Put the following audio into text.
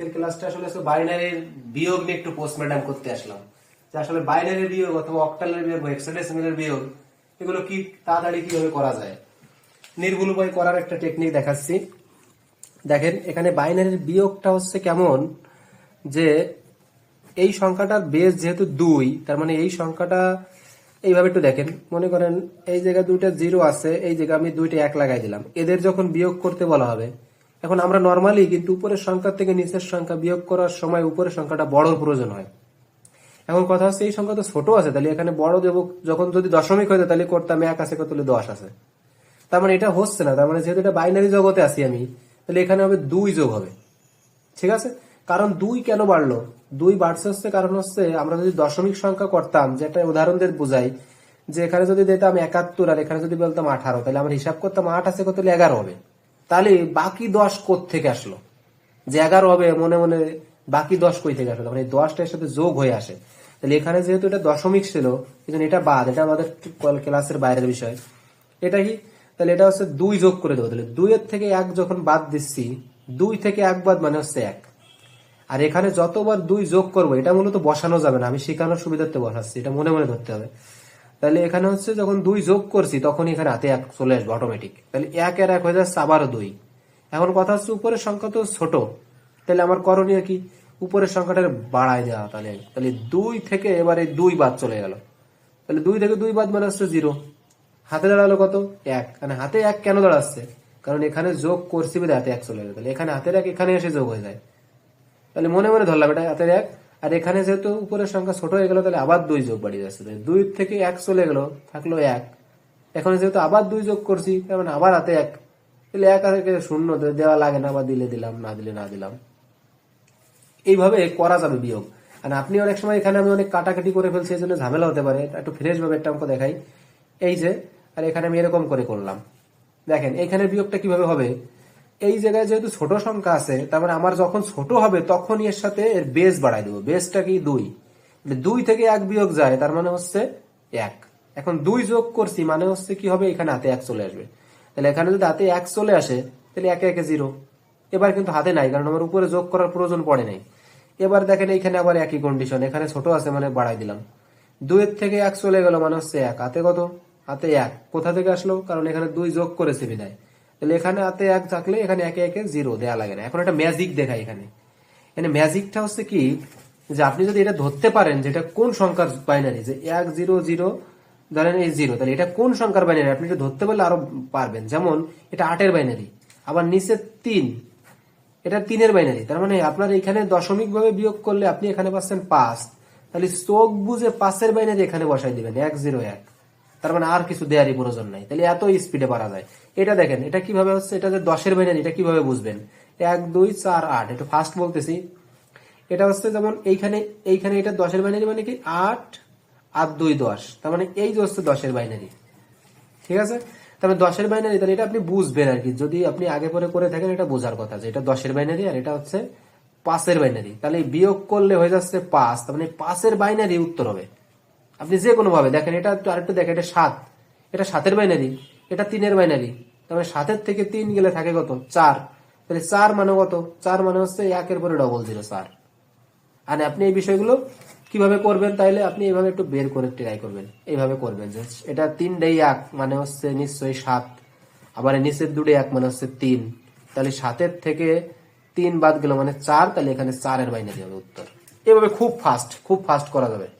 আজকের বিয়োগ নিয়ে একটু পোস্টমর্টম করতে আসলাম। আসলে বিয়োগ অথবা বিয়োগ এগুলো কি তাড়াতাড়ি কীভাবে করা যায়? করার একটা টেকনিক দেখাচ্ছি। দেখেন, এখানে বাইনারির বিয়োগটা হচ্ছে কেমন যে এই সংখ্যাটার বেস যেহেতু দুই, তার মানে এই সংখ্যাটা এইভাবে একটু দেখেন। মনে করেন এই জায়গায় দুইটা জিরো আছে, এই জায়গায় আমি দুইটা এক লাগাই দিলাম। এদের যখন বিয়োগ করতে বলা হবে এখন আমরা নর্মালি কিন্তু উপরের সংখ্যা থেকে নিচের সংখ্যা বিয়োগ করার সময় উপরের সংখ্যাটা বড়র প্রয়োজন হয়। এখন কথা হচ্ছে এই সংখ্যা তো ছোট আছে, তাহলে এখানে বড় দেব, যখন যদি দশমিক হয়ে তাহলে করতাম এক আছে কত দশ আছে। তার মানে এটা হচ্ছে না, তার মানে যেহেতু এটা বাইনারি জগতে আছি আমি, তাহলে এখানে হবে দুই যোগ হবে। ঠিক আছে? কারণ দুই কেন বাড়লো? দুই বাড়ছে হচ্ছে কারণ হচ্ছে আমরা যদি দশমিক সংখ্যা করতাম, যেটা উদাহরণ দিয়ে বোঝাই, যে এখানে যদি দিতাম একাত্তর আর এখানে যদি বলতাম আঠারো, তাহলে আমরা হিসাব করতাম আট আছে কত এগারো হবে। তাহলে বাকি দশ থেকে আসলো? যে এগারো হবে, মনে মনে বাকি দশ কই থেকে আসলো? মানে এই দশটার সাথে যোগ হয়ে আসে। তাহলে এখানে যেহেতু এটা দশমিক ছিল কিন্তু এটা বাদ, এটা আমাদের ক্লাসের বাইরের বিষয়। এটা কি? তাহলে এটা হচ্ছে দুই যোগ করে দেবো। তাহলে দুইয়ের থেকে এক যখন বাদ দিচ্ছি, দুই থেকে এক বাদ মানে হচ্ছে এক। আর এখানে যতবার দুই যোগ করব, এটা মূলত বসানো যাবে না, আমি শেখানোর সুবিধার্থে বসাচ্ছি, এটা মনে মনে ধরতে হবে। তাহলে এখানে হচ্ছে যখন দুই যোগ করছি তখন এখানে হাতে এক চলে আসবে অটোমেটিক তাহলে এক এর এক হয়ে যাচ্ছে আবারও দুই। এখন কথা হচ্ছে উপরের সংখ্যা তো ছোট। তাহলে আমার করণীয় কি? উপরের সংখ্যাটা বাড়ায় দেওয়া তাহলে। তাহলে দুই থেকে এবারে দুই বাদ চলে গেল। তাহলে দুই থেকে দুই বাদ মানে হচ্ছে জিরো। হাতে দাঁড়াল কত? এক। মানে হাতে এক কেন দাঁড়াচ্ছে? কারণ এখানে যোগ করছি বলে হাতে এক চলে গেল। তাহলে এখানে হাতের এক এখানে এসে যোগ হয়ে যায়। তাহলে মনে মনে ধরলাম, এটা হাতের এক আর এখানে যেহেতু উপরের সংখ্যা ছোট হয়ে গেল, তাহলে আবার দুই যোগ বাড়িয়ে যাচ্ছে। দুই থেকে এক চলে গেল, থাকল এক। এখন যেহেতু আবার দুই যোগ করছি, তার মানে আবার হাতে এক। তাহলে এক হাতে শূন্য দেওয়া লাগে না বা দিলে দিলাম, না দিলে না দিলাম। এইভাবে করা যাবে বিয়োগ। আর আপনি অনেক সময় এখানে আমি অনেক কাটাকাটি করে ফেলছি, এই জন্য ঝামেলা হতে পারে। একটু ফ্রেশ ভাবে একটা অঙ্ক দেখাই। এই যে, আর এখানে আমি এরকম করে করলাম। দেখেন, এখানে বিয়োগটা কীভাবে হবে? এই জায়গায় যেহেতু ছোট সংখ্যা আছে, তার মানে আমার যখন ছোট হবে, তখনই এর সাথে এর বেস বাড়াই দেবো। বেসটা কি দুই? দুই থেকে এক বিয়োগ যায়, তার মানে হচ্ছে এক। এখন দুই যোগ করছি মানে হচ্ছে কি হবে? এখানে হাতে এক চলে আসবে। তাহলে এখানে যদি হাতে এক চলে আসে, তাহলে একে একে জিরো এবার কিন্তু হাতে নাই, কারণ আমার উপরে যোগ করার প্রয়োজন পড়ে নাই। এবার দেখেন এইখানে আবার একই কন্ডিশন এখানে ছোট আছে মানে বাড়াই দিলাম। দুইয়ের থেকে এক চলে গেল মানে হচ্ছে এক। হাতে কত? হাতে এক। কোথা থেকে আসলো? কারণ এখানে দুই যোগ করেছে বিদায় তাহলে এখানে হাতে এক থাকলে এখানে একে একে জিরো দেয়া লাগে না। এখন একটা ম্যাজিক দেখাই এখানে। এখানে ম্যাজিকটা হচ্ছে কি? যে আপনি যদি এটা ধরতে পারেন যে এটা কোন সংখ্যার বাইনারি যে এক জিরো জিরো ধরেন এই জিরো তাহলে এটা কোন সংখ্যার বাইনারি আপনি এটা ধরতে পারলে আরও পারবেন। যেমন এটা আটের বাইনারি আবার নিচে তিন, এটা তিনের বাইনারি তার মানে আপনার এখানে দশমিক ভাবে বিয়োগ করলে আপনি এখানে পাচ্ছেন পাঁচ। তাহলে চোখ বুঝে পাঁচের বাইনারি এখানে বসাই দিবেন, এক জিরো এক। তার মানে আর কিছু দেয়ারই প্রয়োজন নাই। তাহলে এত স্পিডে পারা যায়। এটা দেখেন, এটা কীভাবে হচ্ছে? এটা যে দশের বাইনারি এটা কীভাবে বুঝবেন? এক, দুই, চার, আট। একটু ফাস্ট বলতেছি। এটা হচ্ছে যেমন এইখানে এইখানে এটা দশের বাইনারি মানে কি? আট আর দুই দশ। তার মানে এই যে হচ্ছে দশের বাইনারি ঠিক আছে? তবে দশের বাইনারি তাহলে এটা আপনি বুঝবেন আর কি। যদি আপনি আগে পরে করে থাকেন, এটা বোঝার কথা যে এটা দশের বাইনারি আর এটা হচ্ছে পাঁচের বাইনারি তাহলে বিয়োগ করলে হয়ে যাচ্ছে পাঁচ। তার মানে পাঁচের বাইনারি উত্তর হবে। আপনি যে কোনো ভাবে, দেখেন এটা একটু আরেকটু দেখেন, এটা সাত। এটা সাতের বাইনারি, এটা তিনের বাইনারি। তার মানে সাতের থেকে তিন গেলে থাকে কত? চার। তাহলে চার মানে কত? চার মানে হচ্ছে একের পরে ডবল জিরো চার। আর আপনি এই বিষয়গুলো কীভাবে করবেন তাইলে আপনি এইভাবে একটু বের করে ট্রাই করবেন। এইভাবে করবেন যে এটা তিন তিনটাই এক মানে হচ্ছে নিশ্চয়ই সাত। আবার নিচের দুটো এক মানে হচ্ছে তিন। তাহলে সাতের থেকে তিন বাদ গেল মানে চার, তাহলে এখানে চারের বাইনারি হবে উত্তর। এভাবে খুব ফাস্ট খুব ফাস্ট করা যাবে।